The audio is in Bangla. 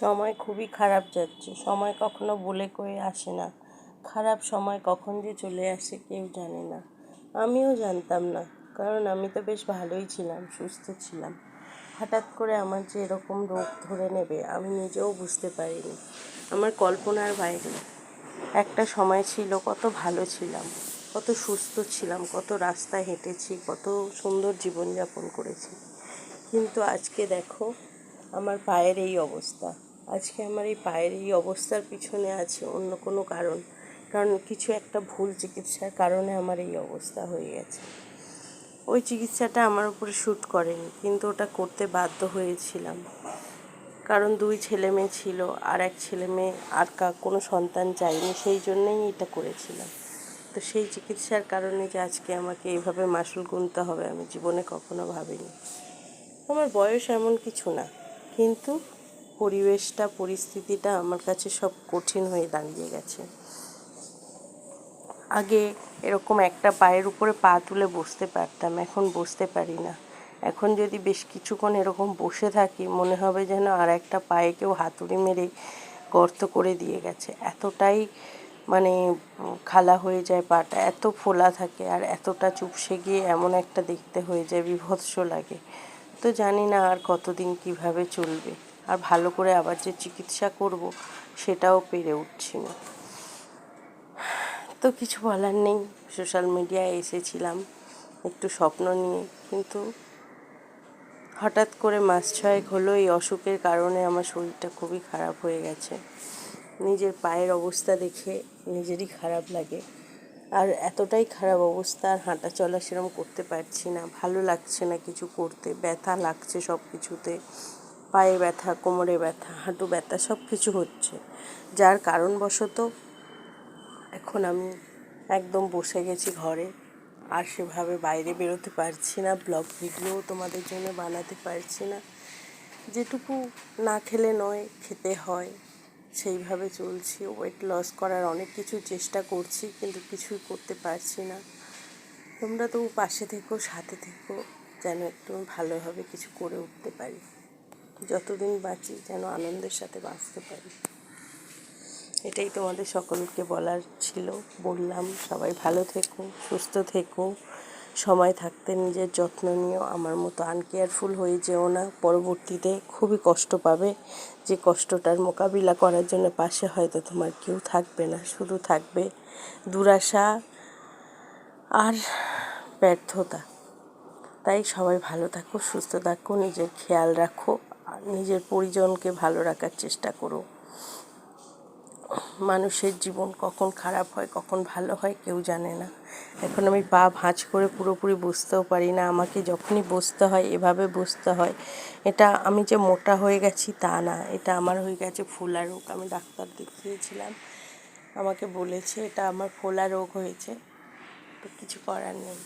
সময় খুবই খারাপ যাচ্ছে। সময় কখনো বলে কয়ে আসে না। খারাপ সময় কখন যে চলে আসে কেউ জানে না। আমিও জানতাম না, কারণ আমি তো বেশ ভালোই ছিলাম, সুস্থ ছিলাম। হঠাৎ করে আমার যে এরকম রোগ ধরে নেবে, আমি নিজেও বুঝতে পারিনি। আমার কল্পনার বাইরে। একটা সময় ছিল কত ভালো ছিলাম, কত সুস্থ ছিলাম, কত রাস্তা হেঁটেছি, কত সুন্দর জীবনযাপন করেছি। কিন্তু আজকে দেখো, আমার পায়ের এই অবস্থা। আজকে আমার এই পায়ের এই অবস্থার পিছনে আছে অন্য কোনো কারণ। কারণ কিছু একটা ভুল চিকিৎসার কারণে আমার এই অবস্থা হয়ে গেছে। ওই চিকিৎসাটা আমার উপরে শ্যুট করেনি, কিন্তু ওটা করতে বাধ্য হয়েছিলাম। কারণ দুই ছেলে মেয়ে ছিল, আর এক ছেলে মেয়ে, আর কা, কোনো সন্তান চাইনি, সেই জন্যেই এটা করেছিলাম। তো সেই চিকিৎসার কারণে যে আজকে আমাকে এইভাবে মাসুল গুনতে হবে, আমি জীবনে কখনো ভাবিনি। আমার বয়স এমন কিছু না, কিন্তু পরিবেশটা, পরিস্থিতিটা আমার কাছে সব কঠিন হয়ে দাঁড়িয়ে গেছে। আগে এরকম একটা পায়ের উপরে পা তুলে বসতে পারতাম, এখন বসতে পারি না। এখন যদি বেশ কিছুক্ষণ এরকম বসে থাকি, মনে হবে যেন আর একটা পায়ে কেউ হাতুড়ি মেরে গর্ত করে দিয়ে গেছে। এতটাই মানে খালা হয়ে যায় পাটা, এত ফোলা থাকে আর এতটা চুপসে গিয়ে এমন একটা দেখতে হয়ে যায়, বিভৎস লাগে। তো জানি না আর কতদিন কীভাবে চলবে। আর ভালো করে আবার যে চিকিৎসা করব, সেটাও পেরে উঠছি না। তো কিছু বলার নেই। সোশ্যাল মিডিয়ায় এসেছিলাম একটু স্বপ্ন নিয়ে, কিন্তু হঠাৎ করে মাস ছয়েক হলো, এই অসুখের কারণে আমার শরীরটা খুবই খারাপ হয়ে গেছে। নিজের পায়ের অবস্থা দেখে নিজেরই খারাপ লাগে। আর এতটাই খারাপ অবস্থা, আর হাঁটা চলা সেরকম করতে পারছি না। ভালো লাগছে না কিছু করতে, ব্যথা লাগছে সব কিছুতে পায়ে ব্যথা, কোমরে ব্যথা, হাঁটু ব্যথা, সব কিছু হচ্ছে। যার কারণবশত এখন আমি একদম বসে গেছি ঘরে। আর সেভাবে বাইরে বেরোতে পারছি না, ব্লগ ভিডিও তোমাদের জন্য বানাতে পারছি না। যেটুকু না খেলে নয়, খেতে হয়। সেইভাবে চলছি। ওয়েট লস করার অনেক কিছু চেষ্টা করছি, কিন্তু কিছুই করতে পারছি না। তোমরা তবু পাশে থেকো, সাথে থেকো, যেন একটু ভালোভাবে কিছু করে উঠতে পারি। যতদিন বাঁচি যেন আনন্দের সাথে বাঁচতে পারি। এটাই তোমাদের সকলকে বলার ছিল। বললাম, সবাই ভালো থেকো, সুস্থ থেকো। সময় থাকতে নিজের যত্ন নিও। আমার মতো আনকেয়ারফুল হয়ে যেও না। পরবর্তীতে খুবই কষ্ট পাবে। যে কষ্টটার মোকাবিলা করার জন্য পাশে হয়তো তোমার কেউ থাকবে না। শুধু থাকবে দুরাশা আর ব্যর্থতা। তাই সবাই ভালো থাকো, সুস্থ থাকো, নিজের খেয়াল রাখো। নিজের পরিজনকে ভালো রাখার চেষ্টা করো। মানুষের জীবন কখন খারাপ হয়, কখন ভালো হয় কেউ জানে না। এখন আমি পা ভাঁজ করে পুরোপুরি বসতেও পারি না, আমাকে যখনই বসতে হয়, এভাবে বসতে হয়। এটা আমি যে মোটা হয়ে গেছি তা না, এটা আমার হয়ে গেছে ফোলা রোগ। আমি ডাক্তার দেখিয়েছিলাম, আমাকে বলেছে এটা আমার ফোলা রোগ হয়েছে, তো কিছু করার নেই।